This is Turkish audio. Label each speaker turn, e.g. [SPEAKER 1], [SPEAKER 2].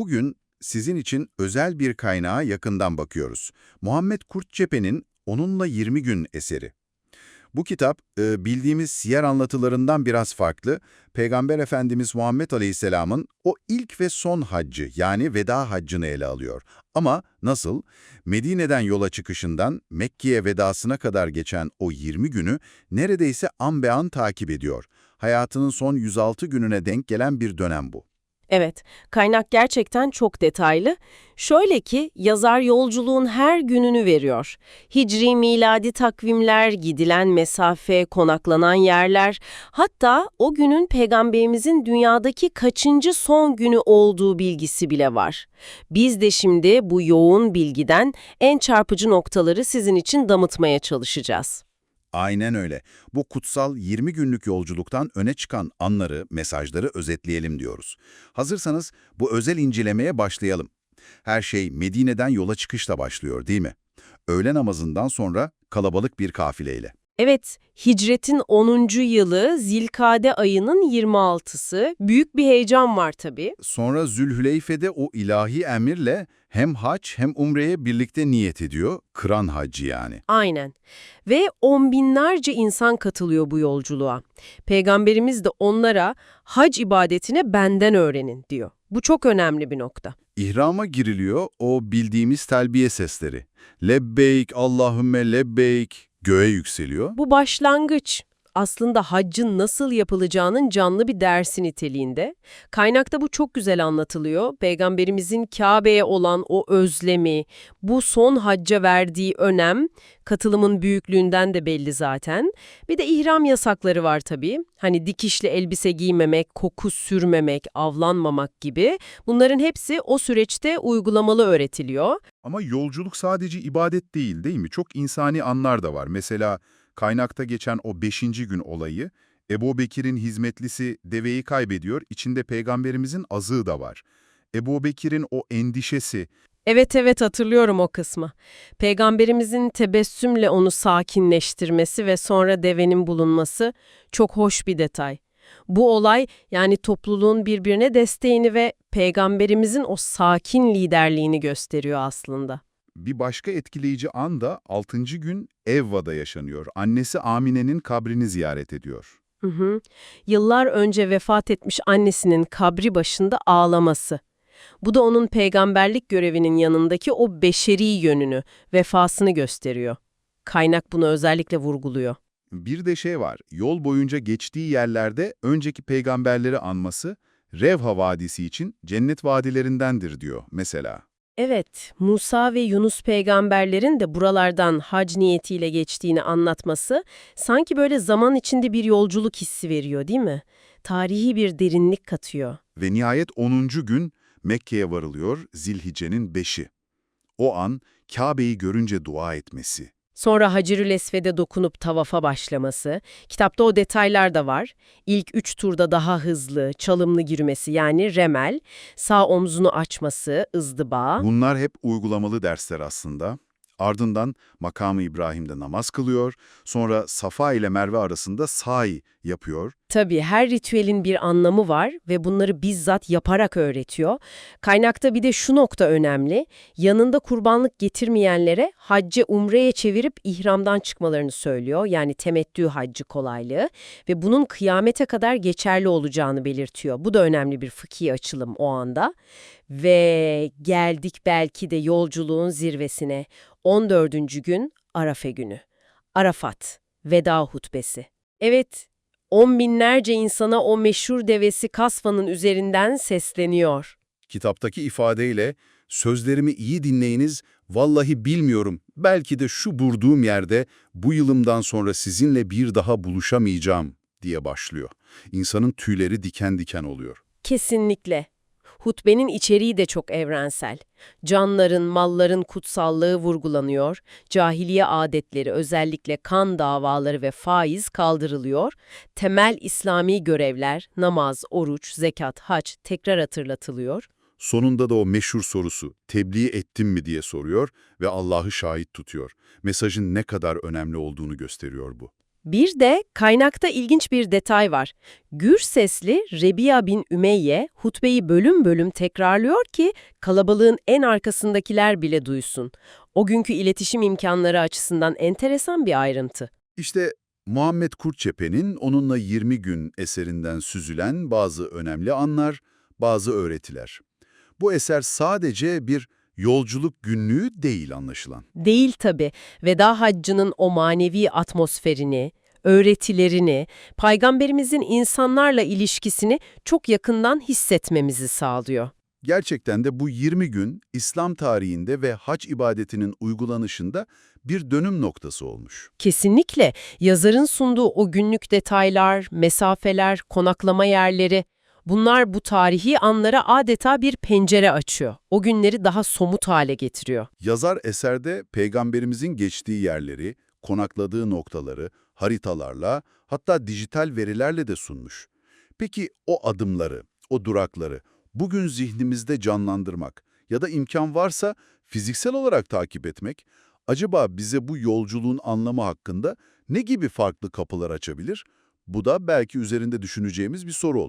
[SPEAKER 1] Bugün sizin için özel bir kaynağa yakından bakıyoruz. Muhammed Kurtçepe'nin Onunla 20 Gün eseri. Bu kitap e, bildiğimiz siyer anlatılarından biraz farklı. Peygamber Efendimiz Muhammed Aleyhisselam'ın o ilk ve son haccı yani veda haccını ele alıyor. Ama nasıl? Medine'den yola çıkışından Mekke'ye vedasına kadar geçen o 20 günü neredeyse an be an takip ediyor. Hayatının son 106 gününe denk gelen bir dönem bu.
[SPEAKER 2] Evet, kaynak gerçekten çok detaylı. Şöyle ki, yazar yolculuğun her gününü veriyor. Hicri miladi takvimler, gidilen mesafe, konaklanan yerler, hatta o günün peygamberimizin dünyadaki kaçıncı son günü olduğu bilgisi bile var. Biz de şimdi bu yoğun bilgiden en çarpıcı noktaları sizin için damıtmaya çalışacağız.
[SPEAKER 1] Aynen öyle. Bu kutsal 20 günlük yolculuktan öne çıkan anları, mesajları özetleyelim diyoruz. Hazırsanız bu özel incelemeye başlayalım. Her şey Medine'den yola çıkışla başlıyor değil mi? Öğle namazından sonra kalabalık bir kafileyle.
[SPEAKER 2] Evet, hicretin 10. yılı Zilkade ayının 26'sı. Büyük bir heyecan var tabii.
[SPEAKER 1] Sonra Zülhüleyfe'de o ilahi emirle hem hac hem umreye birlikte niyet ediyor. Kıran hacı yani.
[SPEAKER 2] Aynen. Ve on binlerce insan katılıyor bu yolculuğa. Peygamberimiz de onlara hac ibadetine benden öğrenin diyor. Bu çok önemli bir nokta.
[SPEAKER 1] İhrama giriliyor o bildiğimiz telbiye sesleri. Lebbeyk, Allahümme lebbeyk göğe yükseliyor.
[SPEAKER 2] Bu başlangıç. Aslında haccın nasıl yapılacağının canlı bir dersi niteliğinde. Kaynakta bu çok güzel anlatılıyor. Peygamberimizin Kabe'ye olan o özlemi, bu son hacca verdiği önem, katılımın büyüklüğünden de belli zaten. Bir de ihram yasakları var tabii. Hani dikişli elbise giymemek, koku sürmemek, avlanmamak gibi. Bunların hepsi o süreçte uygulamalı öğretiliyor.
[SPEAKER 3] Ama yolculuk sadece ibadet değil değil mi? Çok insani anlar da var. Mesela kaynakta geçen o beşinci gün olayı, Ebu Bekir'in hizmetlisi deveyi kaybediyor, içinde peygamberimizin azığı da var. Ebu Bekir'in o endişesi,
[SPEAKER 2] Evet evet hatırlıyorum o kısmı. Peygamberimizin tebessümle onu sakinleştirmesi ve sonra devenin bulunması çok hoş bir detay. Bu olay yani topluluğun birbirine desteğini ve peygamberimizin o sakin liderliğini gösteriyor aslında.
[SPEAKER 3] Bir başka etkileyici an da 6. gün Evva'da yaşanıyor. Annesi Amine'nin kabrini ziyaret ediyor.
[SPEAKER 2] Hı hı. Yıllar önce vefat etmiş annesinin kabri başında ağlaması. Bu da onun peygamberlik görevinin yanındaki o beşeri yönünü, vefasını gösteriyor. Kaynak bunu özellikle vurguluyor.
[SPEAKER 3] Bir de şey var, yol boyunca geçtiği yerlerde önceki peygamberleri anması, Revha Vadisi için cennet vadilerindendir diyor mesela.
[SPEAKER 2] Evet, Musa ve Yunus peygamberlerin de buralardan hac niyetiyle geçtiğini anlatması sanki böyle zaman içinde bir yolculuk hissi veriyor değil mi? Tarihi bir derinlik katıyor.
[SPEAKER 3] Ve nihayet 10. gün Mekke'ye varılıyor Zilhicce'nin 5'i. O an Kabe'yi görünce dua etmesi.
[SPEAKER 2] Sonra Hacerül Esved'e dokunup tavafa başlaması. Kitapta o detaylar da var. İlk üç turda daha hızlı, çalımlı girmesi yani remel, sağ omzunu açması, ızdıba.
[SPEAKER 3] Bunlar hep uygulamalı dersler aslında. Ardından makamı İbrahim'de namaz kılıyor, sonra Safa ile Merve arasında sa'i yapıyor.
[SPEAKER 2] Tabii her ritüelin bir anlamı var ve bunları bizzat yaparak öğretiyor. Kaynakta bir de şu nokta önemli. Yanında kurbanlık getirmeyenlere hacce umreye çevirip ihramdan çıkmalarını söylüyor. Yani temettü haccı kolaylığı ve bunun kıyamete kadar geçerli olacağını belirtiyor. Bu da önemli bir fıkhi açılım o anda. Ve geldik belki de yolculuğun zirvesine. 14. gün Arafe günü. Arafat, veda hutbesi. Evet, on binlerce insana o meşhur devesi Kasva'nın üzerinden sesleniyor.
[SPEAKER 3] Kitaptaki ifadeyle sözlerimi iyi dinleyiniz, vallahi bilmiyorum, belki de şu burduğum yerde bu yılımdan sonra sizinle bir daha buluşamayacağım diye başlıyor. İnsanın tüyleri diken diken oluyor.
[SPEAKER 2] Kesinlikle. Hutbenin içeriği de çok evrensel. Canların, malların kutsallığı vurgulanıyor, cahiliye adetleri özellikle kan davaları ve faiz kaldırılıyor, temel İslami görevler, namaz, oruç, zekat, hac tekrar hatırlatılıyor.
[SPEAKER 3] Sonunda da o meşhur sorusu, tebliğ ettim mi diye soruyor ve Allah'ı şahit tutuyor. Mesajın ne kadar önemli olduğunu gösteriyor bu.
[SPEAKER 2] Bir de kaynakta ilginç bir detay var. Gür sesli Rebiya bin Ümeyye hutbeyi bölüm bölüm tekrarlıyor ki kalabalığın en arkasındakiler bile duysun. O günkü iletişim imkanları açısından enteresan bir ayrıntı.
[SPEAKER 3] İşte Muhammed Kurtçepe'nin onunla 20 gün eserinden süzülen bazı önemli anlar, bazı öğretiler. Bu eser sadece bir yolculuk günlüğü değil anlaşılan.
[SPEAKER 2] Değil tabi. Veda haccının o manevi atmosferini, öğretilerini, paygamberimizin insanlarla ilişkisini çok yakından hissetmemizi sağlıyor.
[SPEAKER 3] Gerçekten de bu 20 gün İslam tarihinde ve hac ibadetinin uygulanışında bir dönüm noktası olmuş.
[SPEAKER 2] Kesinlikle yazarın sunduğu o günlük detaylar, mesafeler, konaklama yerleri, bunlar bu tarihi anlara adeta bir pencere açıyor. O günleri daha somut hale getiriyor.
[SPEAKER 3] Yazar eserde peygamberimizin geçtiği yerleri, konakladığı noktaları haritalarla hatta dijital verilerle de sunmuş. Peki o adımları, o durakları bugün zihnimizde canlandırmak ya da imkan varsa fiziksel olarak takip etmek acaba bize bu yolculuğun anlamı hakkında ne gibi farklı kapılar açabilir? Bu da belki üzerinde düşüneceğimiz bir soru olur.